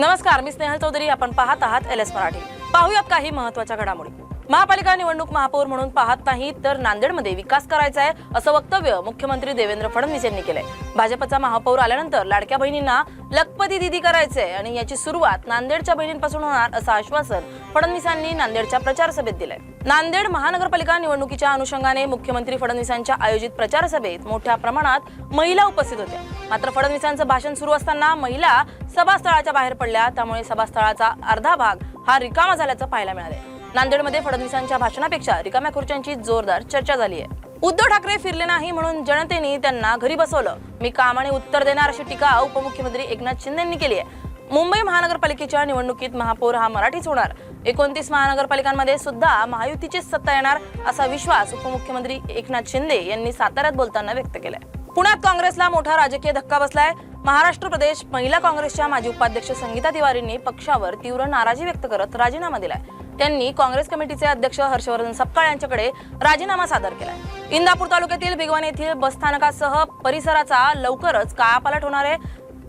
नमस्कार मी स्नेहल चौधरी आपण पाहत आहात एल एस मराठी. पाहूयात काही महत्त्वाच्या घडामोडी. महापालिका निवडणूक महापौर म्हणून पाहत नाही तर नांदेडमध्ये विकास करायचा आहे असं वक्तव्य मुख्यमंत्री देवेंद्र फडणवीस यांनी केलंय. भाजपचा महापौर आल्यानंतर लाडक्या बहिणींना लखपती दिदी करायचंय आणि याची सुरुवात नांदेडच्या बहिणींपासून होणार असं आश्वासन फडणवीसांनी नांदेडच्या प्रचार सभेत दिलंय. नांदेड महानगरपालिका निवडणुकीच्या अनुषंगाने मुख्यमंत्री फडणवीसांच्या आयोजित प्रचार सभेत मोठ्या प्रमाणात महिला उपस्थित होत्या. मात्र फडणवीसांचं भाषण सुरू असताना महिला सभास्थळाच्या बाहेर पडल्या. त्यामुळे सभास्थळाचा अर्धा भाग हा रिकामा झाल्याचं पाहायला मिळाले नांदेडमध्ये फडणवीसांच्या भाषणापेक्षा रिकाम्या खुर्च्यांची जोरदार चर्चा झाली आहे. उद्धव ठाकरे फिरले नाही म्हणून जनतेने त्यांना घरी बसवलं. मी कामाने उत्तर देणार अशी टीका उपमुख्यमंत्री एकनाथ शिंदेंनी केली आहे. मुंबई महानगरपालिकेच्या निवडणुकीत महापौर हा मराठीच होणार. एकोणतीस महानगरपालिकांमध्ये सुद्धा महायुतीचीच सत्ता येणार असा विश्वास उपमुख्यमंत्री एकनाथ शिंदे यांनी साताऱ्यात बोलताना व्यक्त केलाय. पुण्यात काँग्रेसला मोठा राजकीय धक्का बसलाय. महाराष्ट्र प्रदेश महिला काँग्रेसच्या माजी उपाध्यक्ष संगीता तिवारींनी पक्षावर तीव्र नाराजी व्यक्त करत राजीनामा दिलाय. त्यांनी काँग्रेस कमिटीचे अध्यक्ष हर्षवर्धन सपकाळ यांच्याकडे राजीनामा सादर केलाय. इंदापूर तालुक्यातील भिगवण येथील बसस्थानकासह परिसराचा लवकरच कायापालट होणार आहे.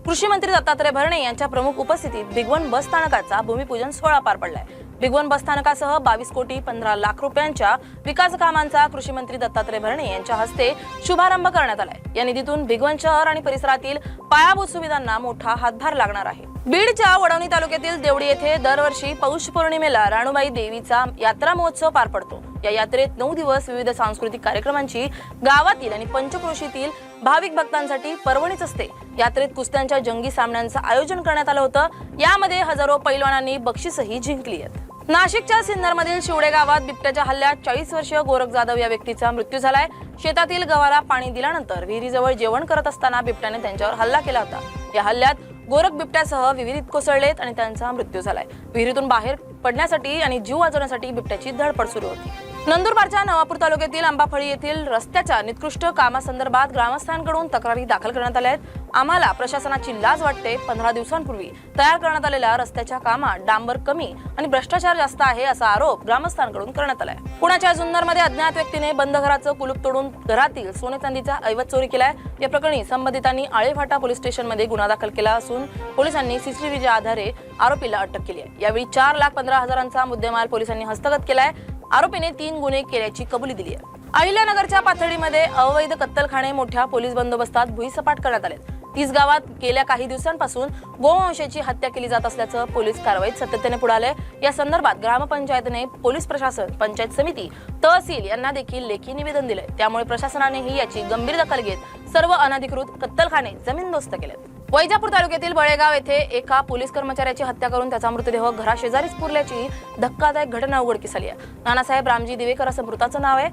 कृषी मंत्री दत्तात्रय भरणे यांच्या प्रमुख उपस्थितीत भिगवण बस स्थानकाचा भूमिपूजन सोहळा पार पडलाय. भिगवण बस स्थानकासह बावीस कोटी पंधरा लाख रुपयांच्या विकास कामांचा कृषी मंत्री दत्तात्रय भरणे यांच्या हस्ते शुभारंभ करण्यात आलाय. या निधीतून भिगवण शहर आणि परिसरातील पायाभूत सुविधांना मोठा हातभार लागणार आहे. बीडच्या वडवणी तालुक्यातील देवडी येथे दरवर्षी पौष पौर्णिमेला राणूबाई देवीचा यात्रा महोत्सव पार पडतो. या यात्रेत नऊ दिवस विविध सांस्कृतिक कार्यक्रमांची गावातील आणि पंचक्रोशीतील भाविक भक्तांसाठी पर्वणीच असते. यात्रेत कुस्त्यांच्या जंगी सामन्यांचं आयोजन करण्यात आलं होतं. यामध्ये हजारो पैलवानांनी बक्षीसही जिंकली आहेत. नाशिकच्या सिन्नरमधील शिवडे गावात बिबट्याच्या हल्ल्यात चाळीस वर्षीय गोरख जाधव या व्यक्तीचा मृत्यू झालाय. शेतातील गव्हाला पाणी दिल्यानंतर विहिरीजवळ जेवण करत असताना बिबट्याने त्यांच्यावर हल्ला केला होता. या हल्ल्यात गोरख बिबट्यासह विहिरीत कोसळलेत आणि त्यांचा मृत्यू झालाय. विहिरीतून बाहेर पडण्यासाठी आणि जीव वाचवण्यासाठी बिबट्याची धडपड सुरू होती. नंदुरबारच्या नवापूर तालुक्यातील आंबाफळी येथील रस्त्याच्या निकृष्ट कामासंदर्भात ग्रामस्थांकडून तक्रारी दाखल करण्यात आल्या आहेत. आम्हाला प्रशासनाची लाज वाटते. पंधरा दिवसांपूर्वी तयार करण्यात आलेल्या रस्त्याच्या कामात डांबर कमी आणि भ्रष्टाचार जास्त आहे असा आरोप ग्रामस्थांकडून करण्यात आलाय. पुण्याच्या जुन्नरमध्ये अज्ञात व्यक्तीने बंद घराचं कुलूप तोडून घरातील सोने चांदीचा ऐवज चोरी केलाय. या प्रकरणी संबंधितांनी आळेफाटा पोलीस स्टेशनमध्ये गुन्हा दाखल केला असून पोलिसांनी सीसीटीव्हीच्या आधारे आरोपीला अटक केली आहे. यावेळी चार लाख पंधरा हजारांचा मुद्देमाल पोलिसांनी हस्तगत केलाय. आरोपीने तीन गुन्हे केल्याची कबुली दिली आहे. अहिल्यानगरच्या पाथर्डीमध्ये अवैध कत्तलखाने मोठ्या पोलीस बंदोबस्तात भुईसपाट करण्यात आले तीस गावात गेल्या काही दिवसांपासून गोवंशाची हत्या केली जात असल्याचं पोलीस कारवाईत सातत्याने पुढे आलंय. या संदर्भात ग्रामपंचायतने पोलीस प्रशासन पंचायत समिती तहसील यांना देखील लेखी निवेदन दिले त्यामुळे प्रशासनानेही याची गंभीर दखल घेत सर्व अनधिकृत कत्तलखाने जमीनदोस्त केलेत. वैजापूर तालुक्यातील बळेगाव येथे एका पोलीस कर्मचाऱ्याची हत्या करून त्याचा मृतदेह घराशेजारीच पुरल्याची धक्कादायक घटना उघडकीस आली आहे. नानासाहेब रामजी दिवेकर असं मृताचं नाव आहे.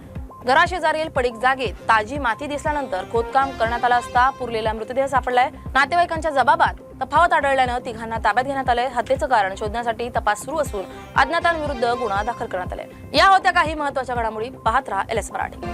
घराशेजारील पडीक जागेत ताजी माती दिसल्यानंतर खोदकाम करण्यात आला असता पुरलेला मृतदेह सापडलाय. नातेवाईकांच्या जबाबात तफावत आढळल्यानं तिघांना ताब्यात घेण्यात आलंय. हत्येचं कारण शोधण्यासाठी तपास सुरू असून अज्ञातांविरुद्ध गुन्हा दाखल करण्यात आलाय. या होत्या काही महत्त्वाच्या घडामोडी. पाहत राहा एल एस मराठी.